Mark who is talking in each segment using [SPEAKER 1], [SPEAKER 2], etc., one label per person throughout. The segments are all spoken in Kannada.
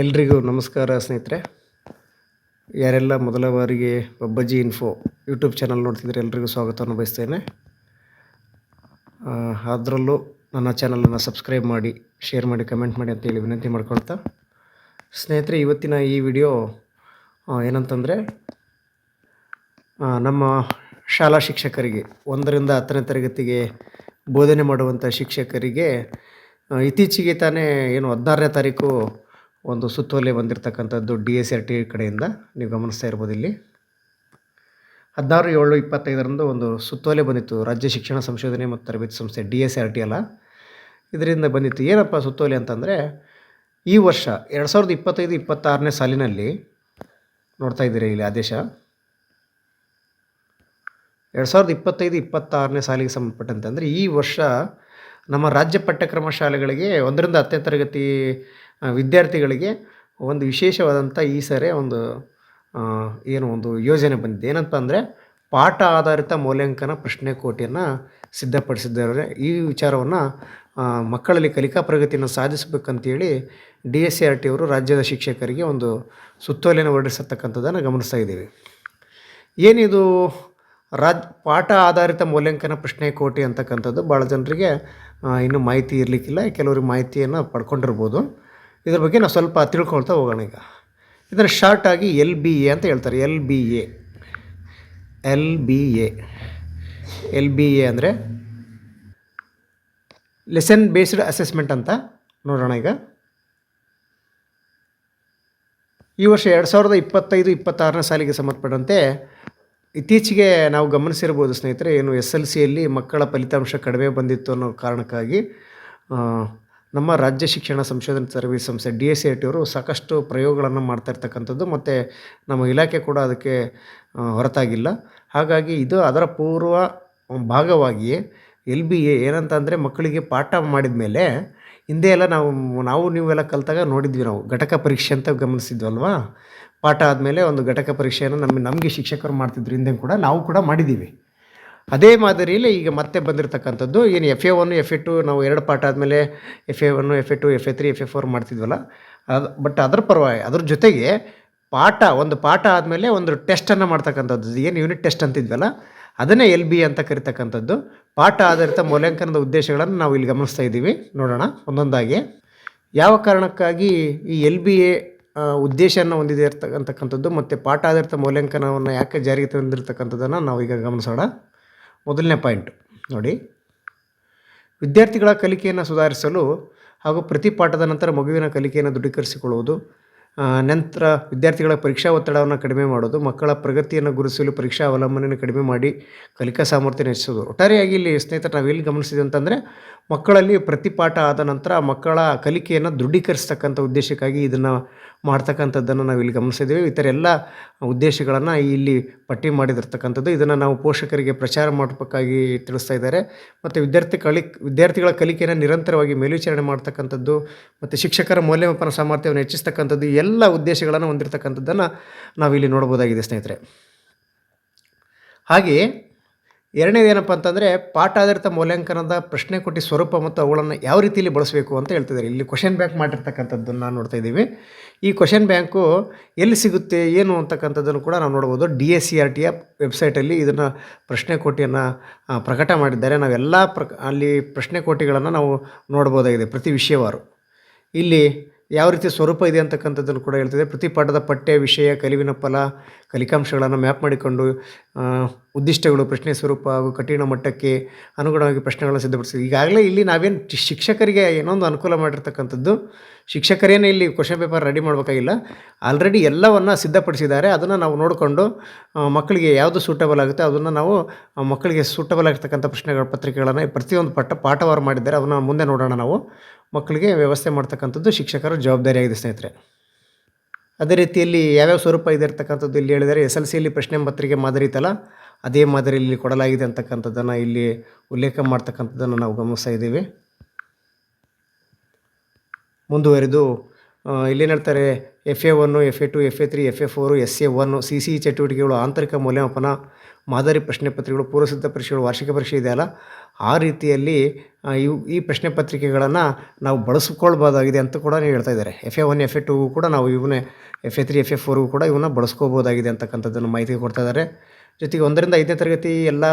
[SPEAKER 1] ಎಲ್ರಿಗೂ ನಮಸ್ಕಾರ ಸ್ನೇಹಿತರೆ. ಯಾರೆಲ್ಲ ಮೊದಲ ಬಾರಿಗೆ ಬಬ್ಬಜ್ಜಿ ಇನ್ಫೋ ಯೂಟ್ಯೂಬ್ ಚಾನಲ್ ನೋಡ್ತಿದ್ರೆ ಎಲ್ರಿಗೂ ಸ್ವಾಗತವನ್ನು ಬಯಸ್ತೇನೆ. ಅದರಲ್ಲೂ ನನ್ನ ಚಾನಲನ್ನು ಸಬ್ಸ್ಕ್ರೈಬ್ ಮಾಡಿ, ಶೇರ್ ಮಾಡಿ, ಕಮೆಂಟ್ ಮಾಡಿ ಅಂತೇಳಿ ವಿನಂತಿ ಮಾಡ್ಕೊಳ್ತಾ. ಸ್ನೇಹಿತರೆ, ಇವತ್ತಿನ ಈ ವಿಡಿಯೋ ಏನಂತಂದರೆ ನಮ್ಮ ಶಾಲಾ ಶಿಕ್ಷಕರಿಗೆ, ಒಂದರಿಂದ ಹತ್ತನೇ ತರಗತಿಗೆ ಬೋಧನೆ ಮಾಡುವಂಥ ಶಿಕ್ಷಕರಿಗೆ ಇತ್ತೀಚೆಗೆ ತಾನೇ ಏನು ಹದಿನಾರನೇ ತಾರೀಕು ಒಂದು ಸುತ್ತೋಲೆ ಬಂದಿರತಕ್ಕಂಥದ್ದು ಡಿ ಎಸ್ ಆರ್ ಟಿ ಕಡೆಯಿಂದ ನೀವು ಗಮನಿಸ್ತಾ ಇರ್ಬೋದು ಇಲ್ಲಿ. ಹದಿನಾರು, ಏಳು, ಇಪ್ಪತ್ತೈದರಂದು ಒಂದು ಸುತ್ತೋಲೆ ಬಂದಿತ್ತು ರಾಜ್ಯ ಶಿಕ್ಷಣ ಸಂಶೋಧನೆ ಮತ್ತು ತರಬೇತಿ ಸಂಸ್ಥೆ ಡಿ ಎಸ್ ಆರ್ ಟಿ ಅಲ್ಲ. ಇದರಿಂದ ಬಂದಿತ್ತು. ಏನಪ್ಪ ಸುತ್ತೋಲೆ ಅಂತಂದರೆ ಈ ವರ್ಷ ಎರಡು ಸಾವಿರದ ಇಪ್ಪತ್ತೈದು, ಇಪ್ಪತ್ತಾರನೇ ಸಾಲಿನಲ್ಲಿ ನೋಡ್ತಾ ಇದ್ದೀರಿ ಇಲ್ಲಿ ಆದೇಶ. ಎರಡು ಸಾವಿರದ ಇಪ್ಪತ್ತೈದು, ಇಪ್ಪತ್ತಾರನೇ ಸಾಲಿಗೆ ಸಂಬಂಧಪಟ್ಟಂತೆ ಅಂದರೆ ಈ ವರ್ಷ ನಮ್ಮ ರಾಜ್ಯ ಪಠ್ಯಕ್ರಮ ಶಾಲೆಗಳಿಗೆ ಒಂದರಿಂದ ಹತ್ತನೇ ತರಗತಿ ವಿದ್ಯಾರ್ಥಿಗಳಿಗೆ ಒಂದು ವಿಶೇಷವಾದಂಥ ಈ ಸರಿ ಒಂದು ಏನು ಒಂದು ಯೋಜನೆ ಬಂದಿದೆ. ಏನಂತ ಅಂದರೆ ಪಾಠ ಆಧಾರಿತ ಮೌಲ್ಯಾಂಕನ ಪ್ರಶ್ನೆ ಕೋಟಿಯನ್ನು ಸಿದ್ಧಪಡಿಸಿದ್ದಾರೆ. ಈ ವಿಚಾರವನ್ನು ಮಕ್ಕಳಲ್ಲಿ ಕಲಿಕಾ ಪ್ರಗತಿಯನ್ನು ಸಾಧಿಸಬೇಕಂತೇಳಿ D S C R T ಅವರು ರಾಜ್ಯದ ಶಿಕ್ಷಕರಿಗೆ ಒಂದು ಸುತ್ತೋಲೆಯನ್ನು ಹೊರಡಿಸತಕ್ಕಂಥದ್ದನ್ನು ಗಮನಿಸ್ತಾ ಇದ್ದೀವಿ. ಏನಿದು, ರಾಜ್, ಪಾಠ ಆಧಾರಿತ ಮೌಲ್ಯಾಂಕನ ಪ್ರಶ್ನೆ ಕೋಟಿ ಅಂತಕ್ಕಂಥದ್ದು ಭಾಳ ಜನರಿಗೆ ಇನ್ನೂ ಮಾಹಿತಿ ಇರಲಿಕ್ಕಿಲ್ಲ. ಕೆಲವ್ರಿಗೆ ಮಾಹಿತಿಯನ್ನು ಪಡ್ಕೊಂಡಿರ್ಬೋದು. ಇದ್ರ ಬಗ್ಗೆ ನಾವು ಸ್ವಲ್ಪ ತಿಳ್ಕೊಳ್ತಾ ಹೋಗೋಣ ಈಗ. ಇದನ್ನು ಶಾರ್ಟಾಗಿ ಎಲ್ ಬಿ ಎ ಅಂತ ಹೇಳ್ತಾರೆ. L B A L B A L B A ಅಂದರೆ ಲೆಸನ್ ಬೇಸ್ಡ್ ಅಸೆಸ್ಮೆಂಟ್ ಅಂತ ನೋಡೋಣ ಈಗ. ಈ ವರ್ಷ ಎರಡು ಸಾವಿರದ ಇಪ್ಪತ್ತೈದು, ಇಪ್ಪತ್ತಾರನೇ ಸಾಲಿಗೆ ಸಂಬಂಧಪಟ್ಟಂತೆ ಇತ್ತೀಚೆಗೆ ನಾವು ಗಮನಿಸಿರ್ಬೋದು ಸ್ನೇಹಿತರೆ, ಏನು ಎಸ್ ಎಲ್ ಸಿಯಲ್ಲಿ ಮಕ್ಕಳ ಫಲಿತಾಂಶ ಕಡಿಮೆ ಬಂದಿತ್ತು ಅನ್ನೋ ಕಾರಣಕ್ಕಾಗಿ ನಮ್ಮ ರಾಜ್ಯ ಶಿಕ್ಷಣ ಸಂಶೋಧನೆ ಸರ್ವಿಸ್ ಸಂಸ್ಥೆ ಡಿ ಎಸ್ ಸಿ ಟಿ ಅವರು ಸಾಕಷ್ಟು ಪ್ರಯೋಗಗಳನ್ನು ಮಾಡ್ತಾ ಇರ್ತಕ್ಕಂಥದ್ದು ಮತ್ತು ನಮ್ಮ ಇಲಾಖೆ ಕೂಡ ಅದಕ್ಕೆ ಹೊರತಾಗಿಲ್ಲ. ಹಾಗಾಗಿ ಇದು ಅದರ ಪೂರ್ವ ಭಾಗವಾಗಿಯೇ ಎಲ್ ಬಿ ಎ ಏನಂತ ಅಂದರೆ ಮಕ್ಕಳಿಗೆ ಪಾಠ ಮಾಡಿದ ಮೇಲೆ ಹಿಂದೆ ಎಲ್ಲ ನಾವು ನಾವು ನೀವೆಲ್ಲ ಕಲಿತಾಗ ನೋಡಿದ್ವಿ ನಾವು, ಘಟಕ ಪರೀಕ್ಷೆ ಅಂತ ಗಮನಿಸಿದ್ವಲ್ವಾ? ಪಾಠ ಆದಮೇಲೆ ಒಂದು ಘಟಕ ಪರೀಕ್ಷೆಯನ್ನು ನಮ್ಮ, ನಮಗೆ ಶಿಕ್ಷಕರು ಮಾಡ್ತಿದ್ರು ಹಿಂದೆ ಕೂಡ, ನಾವು ಕೂಡ ಮಾಡಿದ್ದೀವಿ. ಅದೇ ಮಾದರಿಯಲ್ಲಿ ಈಗ ಮತ್ತೆ ಬಂದಿರತಕ್ಕಂಥದ್ದು. ಏನು F A one F A two ನಾವು ಎರಡು ಪಾಠ ಆದಮೇಲೆ F A one F A two F A three F A four ಮಾಡ್ತಿದ್ವಲ್ಲ. ಅದು ಬಟ್ ಅದರ ಪರವಾಗಿ, ಅದ್ರ ಜೊತೆಗೆ ಪಾಠ, ಒಂದು ಪಾಠ ಆದಮೇಲೆ ಒಂದು ಟೆಸ್ಟನ್ನು ಮಾಡ್ತಕ್ಕಂಥದ್ದು. ಏನು ಯೂನಿಟ್ ಟೆಸ್ಟ್ ಅಂತಿದ್ವಲ್ಲ, ಅದನ್ನೇ ಎಲ್ ಬಿ ಅಂತ ಕರಿತಕ್ಕಂಥದ್ದು. ಪಾಠ ಆಧಾರಿತ ಮೌಲ್ಯಾಂಕನದ ಉದ್ದೇಶಗಳನ್ನು ನಾವು ಇಲ್ಲಿ ಗಮನಿಸ್ತಾ ಇದ್ದೀವಿ. ನೋಡೋಣ ಒಂದೊಂದಾಗಿ. ಯಾವ ಕಾರಣಕ್ಕಾಗಿ ಈ ಎಲ್ ಬಿ ಎ ಉದ್ದೇಶವನ್ನು ಹೊಂದಿದೆ ಇರ್ತಕ್ಕಂಥದ್ದು ಮತ್ತು ಪಾಠ ಆಧಾರಿತ ಮೌಲ್ಯಾಂಕನವನ್ನು ಯಾಕೆ ಜಾರಿಗೆ ತಂದಿರತಕ್ಕಂಥದ್ದನ್ನು ನಾವು ಈಗ ಗಮನಿಸೋಣ. ಮೊದಲನೇ ಪಾಯಿಂಟ್ ನೋಡಿ. ವಿದ್ಯಾರ್ಥಿಗಳ ಕಲಿಕೆಯನ್ನು ಸುಧಾರಿಸಲು ಹಾಗೂ ಪ್ರತಿ ಪಾಠದ ನಂತರ ಮಗುವಿನ ಕಲಿಕೆಯನ್ನು ದೃಢೀಕರಿಸಿಕೊಳ್ಳುವುದು ನಂತರ ವಿದ್ಯಾರ್ಥಿಗಳ ಪರೀಕ್ಷಾ ಒತ್ತಡವನ್ನು ಕಡಿಮೆ ಮಾಡೋದು ಮಕ್ಕಳ ಪ್ರಗತಿಯನ್ನು ಗುರುತಿಸಲು ಪರೀಕ್ಷಾ ಅವಲಂಬನೆಯನ್ನು ಕಡಿಮೆ ಮಾಡಿ ಕಲಿಕಾ ಸಾಮರ್ಥ್ಯನ ಹೆಚ್ಚಿಸೋದು ಒಟ್ಟಾರೆಯಾಗಿ ಇಲ್ಲಿ ಸ್ನೇಹಿತರು ನಾವು ಎಲ್ಲಿ ಗಮನಿಸಿದೆ ಅಂತಂದರೆ ಮಕ್ಕಳಲ್ಲಿ ಪ್ರತಿ ಪಾಠ ಆದ ನಂತರ ಮಕ್ಕಳ ಕಲಿಕೆಯನ್ನು ದೃಢೀಕರಿಸ್ತಕ್ಕಂಥ ಉದ್ದೇಶಕ್ಕಾಗಿ ಇದನ್ನು ಮಾಡ್ತಕ್ಕಂಥದ್ದನ್ನು ನಾವು ಇಲ್ಲಿ ಗಮನಿಸಿದ್ದೀವಿ. ಇತರ ಎಲ್ಲ ಉದ್ದೇಶಗಳನ್ನು ಇಲ್ಲಿ ಪಟ್ಟಿ ಮಾಡಿದಿರ್ತಕ್ಕಂಥದ್ದು. ಇದನ್ನು ನಾವು ಪೋಷಕರಿಗೆ ಪ್ರಚಾರ ಮಾಡಬೇಕಾಗಿ ತಿಳಿಸ್ತಾ ಇದ್ದಾರೆ. ಮತ್ತು ವಿದ್ಯಾರ್ಥಿ ಕಲಿ, ವಿದ್ಯಾರ್ಥಿಗಳ ಕಲಿಕೆಯನ್ನು ನಿರಂತರವಾಗಿ ಮೇಲ್ವಿಚಾರಣೆ ಮಾಡ್ತಕ್ಕಂಥದ್ದು ಮತ್ತು ಶಿಕ್ಷಕರ ಮೌಲ್ಯಮಾಪನ ಸಾಮರ್ಥ್ಯವನ್ನು ಹೆಚ್ಚಿಸ್ತಕ್ಕಂಥದ್ದು ಎಲ್ಲ ಉದ್ದೇಶಗಳನ್ನು ಹೊಂದಿರತಕ್ಕಂಥದ್ದನ್ನು ನಾವಿಲ್ಲಿ ನೋಡ್ಬೋದಾಗಿದೆ ಸ್ನೇಹಿತರೆ. ಹಾಗೆಯೇ ಎರಡನೇದು ಏನಪ್ಪ ಅಂತಂದರೆ ಪಾಠ ಆಧಾರಿತ ಮೌಲ್ಯಾಂಕನದ ಪ್ರಶ್ನೆ ಕೊಟ್ಟಿ ಸ್ವರೂಪ ಮತ್ತು ಅವುಗಳನ್ನು ಯಾವ ರೀತಿಯಲ್ಲಿ ಬಳಸಬೇಕು ಅಂತ ಹೇಳ್ತಿದ್ದಾರೆ ಇಲ್ಲಿ ಕ್ವಶನ್ ಬ್ಯಾಂಕ್ ಮಾಡಿರ್ತಕ್ಕಂಥದ್ದನ್ನು ನೋಡ್ತಾ ಇದ್ದೀವಿ. ಈ ಕ್ವಶನ್ ಬ್ಯಾಂಕು ಎಲ್ಲಿ ಸಿಗುತ್ತೆ, ಏನು ಅಂತಕ್ಕಂಥದ್ದನ್ನು ಕೂಡ ನಾವು ನೋಡ್ಬೋದು. ಡಿ ಎಸ್ ಸಿ ಆರ್ ಟಿಯ ವೆಬ್ಸೈಟಲ್ಲಿ ಇದನ್ನು ಪ್ರಶ್ನೆ ಕೋಟಿಯನ್ನು ಪ್ರಕಟ ಮಾಡಿದ್ದಾರೆ. ನಾವೆಲ್ಲ ಪ್ರ ಅಲ್ಲಿ ಪ್ರಶ್ನೆ ಕೋಟಿಗಳನ್ನು ನಾವು ನೋಡ್ಬೋದಾಗಿದೆ ಪ್ರತಿ ವಿಷಯವಾರು. ಇಲ್ಲಿ ಯಾವ ರೀತಿ ಸ್ವರೂಪ ಇದೆ ಅಂತಕ್ಕಂಥದ್ದನ್ನು ಕೂಡ ಹೇಳ್ತಿದೆ ಪ್ರತಿ ಪಾಠದ ಪಠ್ಯ ವಿಷಯ, ಕಲಿವಿನ ಫಲ, ಕಲಿಕಾಂಶಗಳನ್ನು ಮ್ಯಾಪ್ ಮಾಡಿಕೊಂಡು ಉದ್ದಿಷ್ಟಗಳು, ಪ್ರಶ್ನೆ ಸ್ವರೂಪ ಹಾಗೂ ಕಠಿಣ ಮಟ್ಟಕ್ಕೆ ಅನುಗುಣವಾಗಿ ಪ್ರಶ್ನೆಗಳನ್ನು ಸಿದ್ಧಪಡಿಸಿದೆ ಈಗಾಗಲೇ ಇಲ್ಲಿ ನಾವೇನು ಶಿಕ್ಷಕರಿಗೆ ಏನೊಂದು ಅನುಕೂಲ ಮಾಡಿರ್ತಕ್ಕಂಥದ್ದು, ಶಿಕ್ಷಕರೇನೇ ಇಲ್ಲಿ ಕ್ವಶನ್ ಪೇಪರ್ ರೆಡಿ ಮಾಡಬೇಕಾಗಿಲ್ಲ. ಆಲ್ರೆಡಿ ಎಲ್ಲವನ್ನು ಸಿದ್ಧಪಡಿಸಿದ್ದಾರೆ. ಅದನ್ನು ನಾವು ನೋಡಿಕೊಂಡು ಮಕ್ಕಳಿಗೆ ಯಾವುದು ಸೂಟಬಲ್ ಆಗುತ್ತೆ, ಅದನ್ನು ನಾವು ಮಕ್ಕಳಿಗೆ ಸೂಟಬಲ್ ಆಗಿರ್ತಕ್ಕಂಥ ಪ್ರಶ್ನೆಗಳ ಪತ್ರಿಕೆಗಳನ್ನು ಪ್ರತಿಯೊಂದು ಪಟ್ಟ ಪಾಠವಾರು ಮಾಡಿದ್ದಾರೆ. ಅದನ್ನು ಮುಂದೆ ನೋಡೋಣ ನಾವು. ಮಕ್ಕಳಿಗೆ ವ್ಯವಸ್ಥೆ ಮಾಡ್ತಕ್ಕಂಥದ್ದು ಶಿಕ್ಷಕರ ಜವಾಬ್ದಾರಿಯಾಗಿದೆ, ಸ್ನೇಹಿತರೆ. ಅದೇ ರೀತಿಯಲ್ಲಿ ಯಾವ್ಯಾವ ಸ್ವರೂಪ ಇದೆ ಇರ್ತಕ್ಕಂಥದ್ದು ಇಲ್ಲಿ ಹೇಳಿದರೆ, ಎಸ್ ಎಲ್ ಸಿಯಲ್ಲಿ ಪ್ರಶ್ನೆ ಪತ್ರಿಕೆ ಮಾದರಿ ಇತ್ತಲ್ಲ ಅದೇ ಮಾದರಿಯಲ್ಲಿ ಕೊಡಲಾಗಿದೆ ಅಂತಕ್ಕಂಥದ್ದನ್ನು ಇಲ್ಲಿ ಉಲ್ಲೇಖ ಮಾಡ್ತಕ್ಕಂಥದ್ದನ್ನು ನಾವು ಗಮನಿಸ್ತಾ ಇದ್ದೀವಿ. ಮುಂದುವರೆದು ಇಲ್ಲೇನು ಹೇಳ್ತಾರೆ F A one F A two F A three F A four S A one C C ಚಟುವಟಿಕೆಗಳು ಆಂತರಿಕ ಮೌಲ್ಯಮಾಪನ, ಮಾದರಿ ಪ್ರಶ್ನೆ ಪತ್ರಿಕೆಗಳು, ಪೂರ್ವಸಿದ್ಧ ಪರೀಕ್ಷೆಗಳು, ವಾರ್ಷಿಕ ಪರೀಕ್ಷೆ ಇದೆಯಲ್ಲ ಆ ರೀತಿಯಲ್ಲಿ ಇವು ಈ ಪ್ರಶ್ನೆ ಪತ್ರಿಕೆಗಳನ್ನು ನಾವು ಬಳಸ್ಕೊಳ್ಬೋದಾಗಿದೆ ಅಂತ ಕೂಡ ಹೇಳ್ತಾ ಇದ್ದಾರೆ. F A one F A two ಕೂಡ ನಾವು ಇವನ್ನೇ F A three F A ಫೋರ್ಗೂ ಕೂಡ ಇವನ್ನ ಬಳಸ್ಕೋಬೋದಾಗಿದೆ ಅಂತಕ್ಕಂಥದ್ದನ್ನು ಮಾಹಿತಿ ಕೊಡ್ತಾ ಇದ್ದಾರೆ. ಜೊತೆಗೆ ಒಂದರಿಂದ ಐದನೇ ತರಗತಿ ಎಲ್ಲ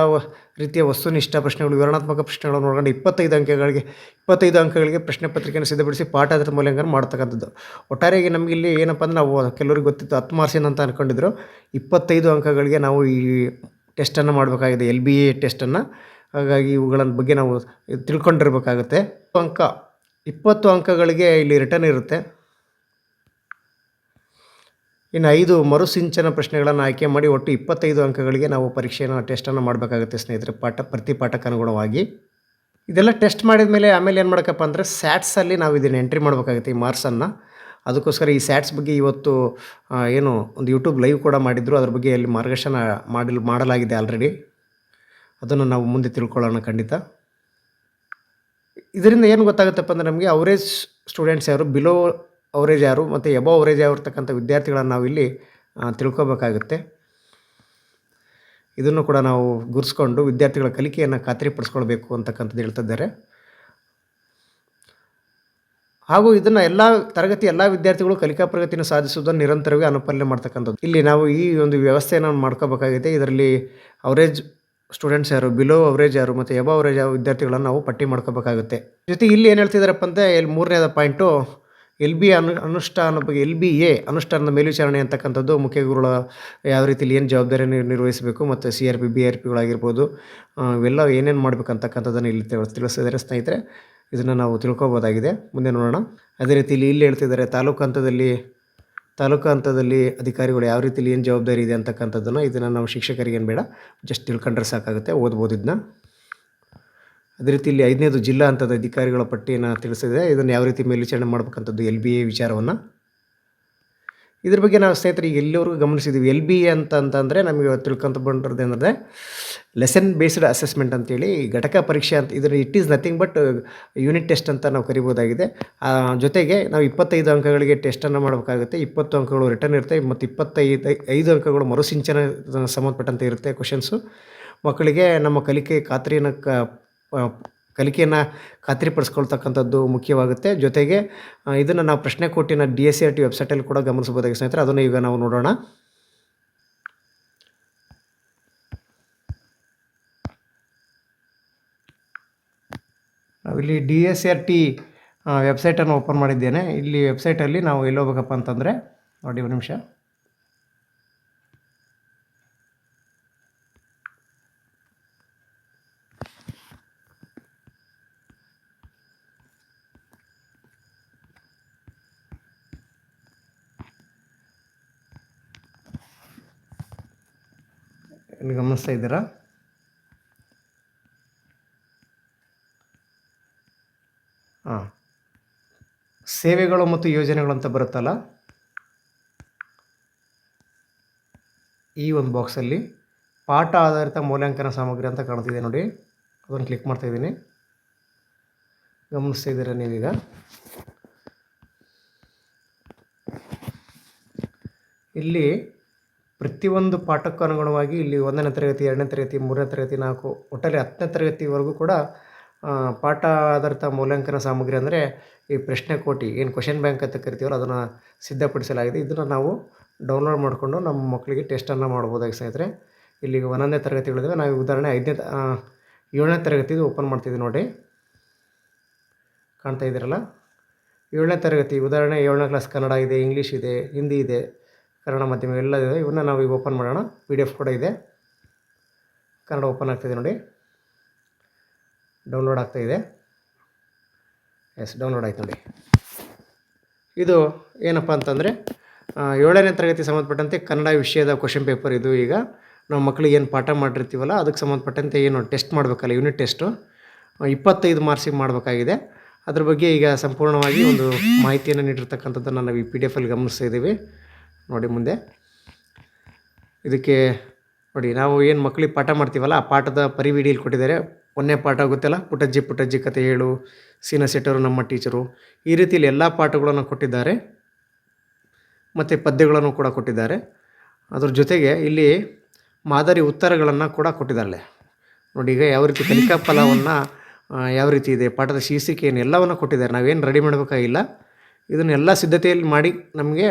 [SPEAKER 1] ರೀತಿಯ ವಸ್ತುನಿಷ್ಠ ಪ್ರಶ್ನೆಗಳು, ವಿವರಣಾತ್ಮಕ ಪ್ರಶ್ನೆಗಳನ್ನು ಒಳಗೊಂಡು ಇಪ್ಪತ್ತೈದು ಅಂಕಗಳಿಗೆ ಇಪ್ಪತ್ತೈದು ಅಂಕಗಳಿಗೆ ಪ್ರಶ್ನೆ ಪತ್ರಿಕೆಯನ್ನು ಸಿದ್ಧಪಡಿಸಿ ಪಾಠ ಮೌಲ್ಯಾಂಕನ ಮೂಲ್ಯಾಂಕನ ಮಾಡ್ತಕ್ಕಂಥದ್ದು. ಒಟ್ಟಾರೆಯಾಗಿ ನಮಗೆ ಇಲ್ಲಿ ಏನಪ್ಪ ಅಂದ್ರೆ ನಾವು ಕೆಲವರಿಗೆ ಗೊತ್ತಿತ್ತು ಹತ್ತು ಮಾರ್ಸಿನ ಅಂತ ಅಂದ್ಕೊಂಡಿದ್ರು ಇಪ್ಪತ್ತೈದು ಅಂಕಗಳಿಗೆ ನಾವು ಈ ಟೆಸ್ಟನ್ನು ಮಾಡಬೇಕಾಗಿದೆ ಎಲ್ ಬಿ ಎ ಟೆಸ್ಟನ್ನು ಹಾಗಾಗಿ ಇವುಗಳ ಬಗ್ಗೆ ನಾವು ತಿಳ್ಕೊಂಡಿರ್ಬೇಕಾಗುತ್ತೆ. ಅಂಕ, ಇಪ್ಪತ್ತು ಅಂಕಗಳಿಗೆ ಇಲ್ಲಿ ರಿಟರ್ನ್ ಇರುತ್ತೆ. ಇನ್ನು ಐದು ಮರುಸಿಂಚನ ಪ್ರಶ್ನೆಗಳನ್ನು ಆಯ್ಕೆ ಮಾಡಿ ಒಟ್ಟು ಇಪ್ಪತ್ತೈದು ಅಂಕಗಳಿಗೆ ನಾವು ಪರೀಕ್ಷೆಯನ್ನು, ಟೆಸ್ಟನ್ನು ಮಾಡಬೇಕಾಗುತ್ತೆ ಸ್ನೇಹಿತರೆ. ಪಾಠ, ಪ್ರತಿ ಪಾಠಕ್ಕೆ ಅನುಗುಣವಾಗಿ. ಇದೆಲ್ಲ ಟೆಸ್ಟ್ ಮಾಡಿದ ಮೇಲೆ ಆಮೇಲೆ ಏನು ಮಾಡಬೇಕಪ್ಪ ಅಂದರೆ ಸ್ಯಾಟ್ಸಲ್ಲಿ ನಾವು ಇದನ್ನು ಎಂಟ್ರಿ ಮಾಡಬೇಕಾಗುತ್ತೆ ಈ ಮಾರ್ಕ್ಸನ್ನು. ಅದಕ್ಕೋಸ್ಕರ ಈ ಸ್ಯಾಟ್ಸ್ ಬಗ್ಗೆ ಇವತ್ತು ಏನು ಒಂದು ಯೂಟ್ಯೂಬ್ ಲೈವ್ ಕೂಡ ಮಾಡಿದ್ರು. ಅದ್ರ ಬಗ್ಗೆ ಅಲ್ಲಿ ಮಾರ್ಗದರ್ಶನ ಮಾಡಿ ಮಾಡಲಾಗಿದೆ ಆಲ್ರೆಡಿ. ಅದನ್ನು ನಾವು ಮುಂದೆ ತಿಳ್ಕೊಳ್ಳೋಣ ಖಂಡಿತ. ಇದರಿಂದ ಏನು ಗೊತ್ತಾಗುತ್ತಪ್ಪ ಅಂದರೆ ನಮಗೆ ಅವರೇಜ್ ಸ್ಟೂಡೆಂಟ್ಸ್ ಯಾರು? ಬಿಲೋ ಅವರೇಜ್ ಯಾರು ಮತ್ತು ಎಬೋ ಅವರೇಜ್ ಆಗಿರ್ತಕ್ಕಂಥ ವಿದ್ಯಾರ್ಥಿಗಳನ್ನು ನಾವು ಇಲ್ಲಿ ತಿಳ್ಕೊಬೇಕಾಗುತ್ತೆ. ಇದನ್ನು ಕೂಡ ನಾವು ಗುರುಸ್ಕೊಂಡು ವಿದ್ಯಾರ್ಥಿಗಳ ಕಲಿಕೆಯನ್ನು ಖಾತ್ರಿಪಡಿಸ್ಕೊಳ್ಬೇಕು ಅಂತಕ್ಕಂಥದ್ದು ಹೇಳ್ತಿದ್ದಾರೆ ಹಾಗೂ ಇದನ್ನು ಎಲ್ಲ ತರಗತಿ ಎಲ್ಲ ವಿದ್ಯಾರ್ಥಿಗಳು ಕಲಿಕಾ ಪ್ರಗತಿಯನ್ನು ಸಾಧಿಸುವುದನ್ನು ನಿರಂತರವಾಗಿ ಅನುಪಾಲನೆ ಮಾಡ್ತಕ್ಕಂಥದ್ದು. ಇಲ್ಲಿ ನಾವು ಈ ಒಂದು ವ್ಯವಸ್ಥೆಯನ್ನು ಮಾಡ್ಕೋಬೇಕಾಗಿದೆ. ಇದರಲ್ಲಿ ಅವರೇಜ್ ಸ್ಟೂಡೆಂಟ್ಸ್ ಯಾರು ಬಿಲೋ ಅವರೇಜ್ ಯಾರು ಮತ್ತು ಎಬೋ ಅವರೇಜ್ ವಿದ್ಯಾರ್ಥಿಗಳನ್ನು ನಾವು ಪಟ್ಟಿ ಮಾಡ್ಕೋಬೇಕಾಗುತ್ತೆ. ಜೊತೆಗೆ ಇಲ್ಲಿ ಏನು ಹೇಳ್ತಿದ್ದಾರಪ್ಪ ಅಂದರೆ, ಇಲ್ಲಿ ಮೂರನೇದ ಪಾಯಿಂಟು ಎಲ್ ಬಿ ಅನು ಅನುಷ್ಠಾನ ಬಗ್ಗೆ, ಎಲ್ ಬಿ ಎ ಅನುಷ್ಠಾನದ ಮೇಲ್ವಿಚಾರಣೆ ಅಂತಕ್ಕಂಥದ್ದು ಮುಖ್ಯ ಗುರುಗಳ ಯಾವ ರೀತಿಯಲ್ಲಿ ಏನು ಜವಾಬ್ದಾರಿಯನ್ನು ನಿರ್ವಹಿಸಬೇಕು ಮತ್ತು C R P, B R ಪಿಗಳಾಗಿರ್ಬೋದು ಇವೆಲ್ಲ ಏನೇನು ಮಾಡಬೇಕಂತಕ್ಕಂಥದ್ದನ್ನು ಇಲ್ಲಿ ತಿಳ್- ತಿಳಿಸಿದ್ದಾರೆ ಸ್ನೇಹಿತರೆ. ಇದನ್ನು ನಾವು ತಿಳ್ಕೊಬೋದಾಗಿದೆ. ಮುಂದೆ ನೋಡೋಣ. ಅದೇ ರೀತಿ ಇಲ್ಲಿ ಇಲ್ಲಿ ಹೇಳ್ತಿದ್ದಾರೆ, ತಾಲೂಕು ಹಂತದಲ್ಲಿ ತಾಲೂಕು ಹಂತದಲ್ಲಿ ಅಧಿಕಾರಿಗಳು ಯಾವ ರೀತಿಯಲ್ಲಿ ಏನು ಜವಾಬ್ದಾರಿ ಇದೆ ಅಂತಕ್ಕಂಥದ್ದನ್ನು ಇದನ್ನು ನಾವು ಶಿಕ್ಷಕರಿಗೇನು ಬೇಡ, ಜಸ್ಟ್ ತಿಳ್ಕೊಂಡ್ರೆ ಸಾಕಾಗುತ್ತೆ, ಓದ್ಬೋದು ಇದನ್ನ. ಅದೇ ರೀತಿ ಇಲ್ಲಿ ಐದನೇದು ಜಿಲ್ಲಾ ಹಂತದ ಅಧಿಕಾರಿಗಳ ಪಟ್ಟಿಯನ್ನು ತಿಳಿಸಿದೆ. ಇದನ್ನು ಯಾವ ರೀತಿ ಮೇಲ್ವಿಚಾರಣೆ ಮಾಡಬೇಕಂಥದ್ದು ಎಲ್ ಬಿ ಎ ವಿಚಾರವನ್ನು. ಇದ್ರ ಬಗ್ಗೆ ನಾವು ಸ್ನೇಹಿತರೆ ಈಗ ಎಲ್ಲಿವರೆಗೂ ಗಮನಿಸಿದ್ದೀವಿ ಎಲ್ ಬಿ ಎ ಅಂತ ಅಂತಂದರೆ ನಮಗೆ ತಿಳ್ಕೊಂತ ಬಂದಿರೋದು ಏನಂದರೆ ಲೆಸನ್ ಬೇಸ್ಡ್ ಅಸೆಸ್ಮೆಂಟ್ ಅಂತೇಳಿ ಘಟಕ ಪರೀಕ್ಷೆ ಅಂತ ಇದರ it is nothing but unit test ಅಂತ ನಾವು ಕರಿಬೋದಾಗಿದೆ ಜೊತೆಗೆ ನಾವು ಇಪ್ಪತ್ತೈದು ಅಂಕಗಳಿಗೆ ಟೆಸ್ಟನ್ನು ಮಾಡಬೇಕಾಗುತ್ತೆ. ಇಪ್ಪತ್ತು ಅಂಕಗಳು ರಿಟರ್ನ್ ಇರುತ್ತೆ. ಮತ್ತು ಇಪ್ಪತ್ತೈದು, ಐದು ಅಂಕಗಳು ಮರುಸಿಂಚನ ಸಂಬಂಧಪಟ್ಟಂತೆ ಇರುತ್ತೆ ಕ್ವಶನ್ಸು ಮಕ್ಕಳಿಗೆ ನಮ್ಮ ಕಲಿಕೆ ಖಾತ್ರಿಯನ್ನು ಕ ಕಲಿಕೆಯನ್ನು ಖಾತ್ರಿಪಡಿಸ್ಕೊಳ್ತಕ್ಕಂಥದ್ದು ಮುಖ್ಯವಾಗುತ್ತೆ. ಜೊತೆಗೆ ಇದನ್ನು ನಾವು ಪ್ರಶ್ನೆ ಕೊಟ್ಟಿನ D S C R T ವೆಬ್ಸೈಟಲ್ಲಿ ಕೂಡ ಗಮನಿಸಬಹುದಾಗಿ ಸ್ನೇಹಿತರೆ, ಅದನ್ನು ಈಗ ನಾವು ನೋಡೋಣ. ನಾವಿಲ್ಲಿ ಡಿ ಎಸ್ ಆರ್ ಟಿ ವೆಬ್ಸೈಟನ್ನು ಓಪನ್ ಮಾಡಿದ್ದೇನೆ. ಇಲ್ಲಿ ವೆಬ್ಸೈಟಲ್ಲಿ ನಾವು ಎಲ್ಲಿ ಹೋಗ್ಬೇಕಪ್ಪ ಅಂತಂದರೆ, ನೋಡಿ, ಒಂದು ನಿಮಿಷ. ಇಲ್ಲಿ ಗಮನಿಸ್ತಾ ಇದ್ದೀರಾ? ಹಾಂ. ಸೇವೆಗಳು ಮತ್ತು ಯೋಜನೆಗಳು ಅಂತ ಬರುತ್ತಲ್ಲ? ಈ ಒಂದು ಬಾಕ್ಸಲ್ಲಿ ಪಾಠ ಆಧಾರಿತ ಮೌಲ್ಯಾಂಕನ ಸಾಮಗ್ರಿ ಅಂತ ಕಾಣ್ತಿದೆ ನೋಡಿ. ಅದನ್ನು ಕ್ಲಿಕ್ ಮಾಡ್ತಾ ಇದ್ದೀನಿ. ಗಮನಿಸ್ತಾ ಇದ್ದೀರಾ ನೀವೀಗ? ಇಲ್ಲಿ ಪ್ರತಿಯೊಂದು ಪಾಠಕ್ಕೂ ಅನುಗುಣವಾಗಿ ಇಲ್ಲಿ ಒಂದನೇ ತರಗತಿ, ಎರಡನೇ ತರಗತಿ, ಮೂರನೇ ತರಗತಿ, ನಾಲ್ಕು, ಒಟ್ಟಾರೆ ಹತ್ತನೇ ತರಗತಿವರೆಗೂ ಕೂಡ ಪಾಠ ಆಧಾರಿತ ಮೌಲ್ಯಾಂಕನ ಸಾಮಗ್ರಿ ಅಂದರೆ ಈ ಪ್ರಶ್ನೆ ಕೋಟಿ, ಏನು ಕ್ವಶನ್ ಬ್ಯಾಂಕ್ ಅಂತ ಕರಿತೀವಲ್ಲ, ಅದನ್ನು ಸಿದ್ಧಪಡಿಸಲಾಗಿದೆ. ಇದನ್ನು ನಾವು ಡೌನ್ಲೋಡ್ ಮಾಡಿಕೊಂಡು ನಮ್ಮ ಮಕ್ಕಳಿಗೆ ಟೆಸ್ಟನ್ನು ಮಾಡ್ಬೋದಾಗಿ ಸ್ನೇಹಿತರೆ. ಇಲ್ಲಿ ಒಂದೊಂದೇ ತರಗತಿಗಳಿದ್ದಾವೆ ನಾವು ಉದಾಹರಣೆ ಐದನೇ ಏಳನೇ ತರಗತಿದು ಓಪನ್ ಮಾಡ್ತಿದ್ದೀವಿ ನೋಡಿ. ಕಾಣ್ತಾ ಇದ್ದೀರಲ್ಲ ಏಳನೇ ತರಗತಿ, ಉದಾಹರಣೆ ಏಳನೇ ಕ್ಲಾಸ್ ಕನ್ನಡ ಇದೆ ಇಂಗ್ಲೀಷ್ ಇದೆ ಹಿಂದಿ ಇದೆ. ಕನ್ನಡ ಮಾಧ್ಯಮ ಎಲ್ಲ ಇದೆ ಇವನ್ನ ನಾವು ಈಗ ಓಪನ್ ಮಾಡೋಣ. ಪಿ ಡಿ ಎಫ್ ಕೂಡ ಇದೆ. ಕನ್ನಡ ಓಪನ್ ಆಗ್ತಾಯಿದೆ ನೋಡಿ. ಡೌನ್ಲೋಡ್ ಆಗ್ತಾಯಿದೆ ಎಸ್ ಡೌನ್ಲೋಡ್ ಆಯ್ತು ನೋಡಿ. ಇದು ಏನಪ್ಪ ಅಂತಂದರೆ ಏಳನೇ ತರಗತಿ ಸಂಬಂಧಪಟ್ಟಂತೆ ಕನ್ನಡ ವಿಷಯದ ಕ್ವಶನ್ ಪೇಪರ್ ಇದು ಈಗ. ನಾವು ಮಕ್ಕಳಿಗೆ ಏನು ಪಾಠ ಮಾಡಿರ್ತೀವಲ್ಲ, ಅದಕ್ಕೆ ಸಂಬಂಧಪಟ್ಟಂತೆ ಏನು ಟೆಸ್ಟ್ ಮಾಡಬೇಕಲ್ಲ ಯೂನಿಟ್ ಟೆಸ್ಟು ಇಪ್ಪತ್ತೈದು ಮಾರ್ಕ್ಸಿಗೆ ಮಾಡಬೇಕಾಗಿದೆ. ಅದ್ರ ಬಗ್ಗೆ ಈಗ ಸಂಪೂರ್ಣವಾಗಿ ಒಂದು ಮಾಹಿತಿಯನ್ನು ನೀಡಿರ್ತಕ್ಕಂಥದ್ದನ್ನು ನಾವು ಈ ಪಿ ಡಿ ಎಫಲ್ಲಿ ಗಮನಿಸ್ತಾ ಇದ್ದೀವಿ. ನೋಡಿ ಮುಂದೆ. ಇದಕ್ಕೆ ನೋಡಿ, ನಾವು ಏನು ಮಕ್ಕಳಿಗೆ ಪಾಠ ಮಾಡ್ತೀವಲ್ಲ, ಆ ಪಾಠದ ಪರಿವಿಡಿಯಲ್ಲಿ ಕೊಟ್ಟಿದ್ದಾರೆ. ಒಂದನೇ ಪಾಠ ಗೊತ್ತಲ್ಲ? ಪುಟಜ್ಜಿ ಪುಟಜ್ಜಿ ಕತೆ ಹೇಳು, ಸೀನ ಸೆಟ್ಟರು ನಮ್ಮ ಟೀಚರು. ಈ ರೀತಿಯಲ್ಲಿ ಎಲ್ಲ ಪಾಠಗಳನ್ನು ಕೊಟ್ಟಿದ್ದಾರೆ. ಮತ್ತು ಪದ್ಯಗಳನ್ನು ಕೂಡ ಕೊಟ್ಟಿದ್ದಾರೆ. ಅದ್ರ ಜೊತೆಗೆ ಇಲ್ಲಿ ಮಾದರಿ ಉತ್ತರಗಳನ್ನು ಕೂಡ ಕೊಟ್ಟಿದ್ದಾರೆ. ನೋಡಿ, ಈಗ ಯಾವ ರೀತಿ ಕಲಿಕಾ ಫಲವನ್ನು ಯಾವ ರೀತಿ ಇದೆ, ಪಾಠದ ಶೀರ್ಷಿಕೆಯನ್ನು ಎಲ್ಲವನ್ನು ಕೊಟ್ಟಿದ್ದಾರೆ. ನಾವೇನು ರೆಡಿ ಮಾಡಬೇಕಾಗಿಲ್ಲ. ಇದನ್ನೆಲ್ಲ ಸಿದ್ಧತೆಯಲ್ಲಿ ಮಾಡಿ ನಮಗೆ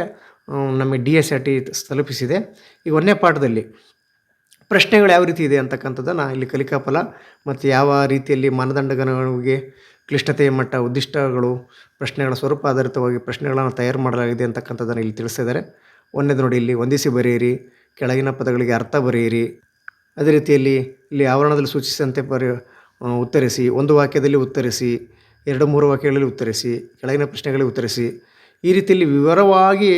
[SPEAKER 1] ನಮಗೆ ಡಿ ಎಸ್ ಆರ್ ಟಿ ತಲುಪಿಸಿದೆ. ಈಗ ಒಂದನೇ ಪಾಠದಲ್ಲಿ ಪ್ರಶ್ನೆಗಳು ಯಾವ ರೀತಿ ಇದೆ ಅಂತಕ್ಕಂಥದ್ದನ್ನು ಇಲ್ಲಿ ಕಲಿಕಾ ಫಲ ಮತ್ತು ಯಾವ ರೀತಿಯಲ್ಲಿ ಮಾನದಂಡಗಳಿಗೆ ಕ್ಲಿಷ್ಟತೆಯ ಮಟ್ಟ, ಉದ್ದಿಷ್ಟಗಳು, ಪ್ರಶ್ನೆಗಳ ಸ್ವರೂಪ ಆಧಾರಿತವಾಗಿ ಪ್ರಶ್ನೆಗಳನ್ನು ತಯಾರು ಮಾಡಲಾಗಿದೆ ಅಂತಕ್ಕಂಥದ್ದನ್ನು ಇಲ್ಲಿ ತಿಳಿಸಿದ್ದಾರೆ ಒಂದನೇದು ನೋಡಿ, ಇಲ್ಲಿ ಹೊಂದಿಸಿ ಬರೆಯಿರಿ, ಕೆಳಗಿನ ಪದಗಳಿಗೆ ಅರ್ಥ ಬರೆಯಿರಿ. ಅದೇ ರೀತಿಯಲ್ಲಿ ಇಲ್ಲಿ ಆವರಣದಲ್ಲಿ ಸೂಚಿಸಿದಂತೆ ಬರೆ ಉತ್ತರಿಸಿ, ಒಂದು ವಾಕ್ಯದಲ್ಲಿ ಉತ್ತರಿಸಿ, ಎರಡು ಮೂರು ವಾಕ್ಯಗಳಲ್ಲಿ ಉತ್ತರಿಸಿ, ಕೆಳಗಿನ ಪ್ರಶ್ನೆಗಳಿಗೆ ಉತ್ತರಿಸಿ ಈ ರೀತಿಯಲ್ಲಿ ವಿವರವಾಗಿ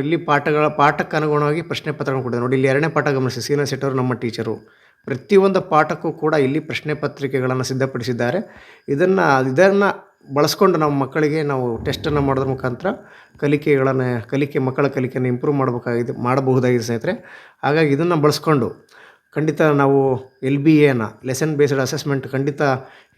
[SPEAKER 1] ಇಲ್ಲಿ ಪಾಠಗಳ ಪಾಠಕ್ಕೆ ಅನುಗುಣವಾಗಿ ಪ್ರಶ್ನೆ ಪತ್ರಗಳನ್ನು ಕೊಟ್ಟಿದ್ದಾರೆ. ನೋಡಿ, ಇಲ್ಲಿ ಎರಡನೇ ಪಾಠ ಗಮನಿಸಿ. ಸೀನಿಯರ್ ಸೆಟ್ಟರು ನಮ್ಮ ಟೀಚರು. ಪ್ರತಿಯೊಂದು ಪಾಠಕ್ಕೂ ಕೂಡ ಇಲ್ಲಿ ಪ್ರಶ್ನೆ ಪತ್ರಿಕೆಗಳನ್ನು ಸಿದ್ಧಪಡಿಸಿದ್ದಾರೆ. ಇದನ್ನು ಇದನ್ನು ಬಳಸ್ಕೊಂಡು ನಮ್ಮ ಮಕ್ಕಳಿಗೆ ನಾವು ಟೆಸ್ಟನ್ನು ಮಾಡೋದ್ರ ಮುಖಾಂತರ ಕಲಿಕೆಗಳನ್ನು, ಕಲಿಕೆ, ಮಕ್ಕಳ ಕಲಿಕೆಯನ್ನು ಇಂಪ್ರೂವ್ ಮಾಡಬೇಕಾಗಿದೆ, ಮಾಡಬಹುದಾಗಿದೆ ಸ್ನೇಹಿತರೆ. ಹಾಗಾಗಿ ಇದನ್ನು ಬಳಸ್ಕೊಂಡು ಖಂಡಿತ ನಾವು ಎಲ್ ಬಿ ಎನ ಲೆಸನ್ ಬೇಸ್ಡ್ ಅಸೆಸ್ಮೆಂಟ್ ಖಂಡಿತ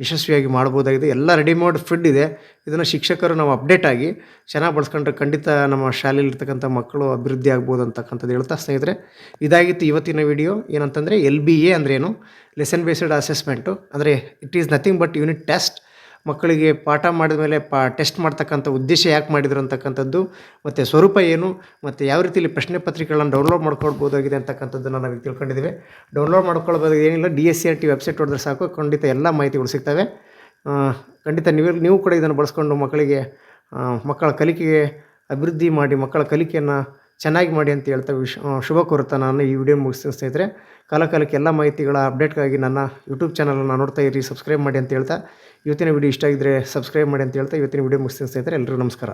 [SPEAKER 1] ಯಶಸ್ವಿಯಾಗಿ ಮಾಡ್ಬೋದಾಗಿದೆ. ಎಲ್ಲ ರೆಡಿಮೇಡ್ ಫುಡ್ ಇದೆ. ಇದನ್ನು ಶಿಕ್ಷಕರು ನಾವು ಅಪ್ಡೇಟ್ ಆಗಿ ಚೆನ್ನಾಗಿ ಬಳಸ್ಕೊಂಡ್ರೆ ಖಂಡಿತ ನಮ್ಮ ಶಾಲೆಯಲ್ಲಿರ್ತಕ್ಕಂಥ ಮಕ್ಕಳು ಅಭಿವೃದ್ಧಿ ಆಗ್ಬೋದು ಅಂತಕ್ಕಂಥದ್ದು ಹೇಳ್ತಾ ಸ್ನೇಹಿತರೆ. ಇದಾಗಿತ್ತು ಇವತ್ತಿನ ವಿಡಿಯೋ ಏನಂತಂದರೆ ಎಲ್ ಬಿ ಎ ಅಂದ್ರೇನು? ಲೆಸನ್ ಬೇಸ್ಡ್ ಅಸೆಸ್ಮೆಂಟು ಅಂದರೆ it is nothing but unit test ಮಕ್ಕಳಿಗೆ ಪಾಠ ಮಾಡಿದ ಮೇಲೆ ಪಾ ಟೆಸ್ಟ್ ಮಾಡ್ತಕ್ಕಂಥ ಉದ್ದೇಶ ಯಾಕೆ ಮಾಡಿದ್ರು ಅಂತಕ್ಕಂಥದ್ದು, ಮತ್ತು ಸ್ವರೂಪ ಏನು, ಮತ್ತು ಯಾವ ರೀತಿಯಲ್ಲಿ ಪ್ರಶ್ನೆ ಪತ್ರಿಕೆಗಳನ್ನು ಡೌನ್ಲೋಡ್ ಮಾಡ್ಕೊಳ್ಬೋದಾಗಿದೆ ಅಂತಕ್ಕಂಥದ್ದನ್ನು ನಾವು ತಿಳ್ಕೊಂಡಿದ್ದೀವಿ. ಡೌನ್ಲೋಡ್ ಮಾಡ್ಕೊಳ್ಬೋದು ಏನಿಲ್ಲ D S C R T website ಹೊಡೆದ್ರೆ ಸಾಕು, ಖಂಡಿತ ಎಲ್ಲ ಮಾಹಿತಿಗಳು ಸಿಗ್ತವೆ. ಖಂಡಿತ ನೀವು ನೀವು ಕೂಡ ಇದನ್ನು ಬಳಸ್ಕೊಂಡು ಮಕ್ಕಳಿಗೆ ಮಕ್ಕಳ ಕಲಿಕೆಗೆ ಅಭಿವೃದ್ಧಿ ಮಾಡಿ, ಮಕ್ಕಳ ಕಲಿಕೆಯನ್ನು ಚೆನ್ನಾಗಿ ಮಾಡಿ ಅಂತ ಹೇಳ್ತಾ ವಿಶ್ ಶುಭ ಕೋರುತ್ತಾ ನಾನು ಈ ವಿಡಿಯೋ ಮುಗಿಸ್ತೀನಿ ಸ್ನೇಹಿತರೆ. ಕಾಲಕಾಲಕ್ಕೆ ಎಲ್ಲ ಮಾಹಿತಿಗಳ ಅಪ್ಡೇಟ್ಗಾಗಿ ನನ್ನ ಯೂಟ್ಯೂಬ್ ಚಾನಲನ್ನು ನೋಡ್ತಾ ಇರಿ ಸಬ್ಸ್ಕ್ರೈಬ್ ಮಾಡಿ ಅಂತ ಹೇಳ್ತಾ. ಇವತ್ತಿನ ವಿಡಿಯೋ ಇಷ್ಟ ಆಗಿದ್ದರೆ ಸಬ್ಸ್ಕ್ರೈಬ್ ಮಾಡಿ ಅಂತ ಹೇಳ್ತಾ ಇವತ್ತಿನ ವಿಡಿಯೋ ಮುಗಿಸ್ತೀನಿ ಸ್ನೇಹಿತರೆ ಎಲ್ಲರೂ ನಮಸ್ಕಾರ.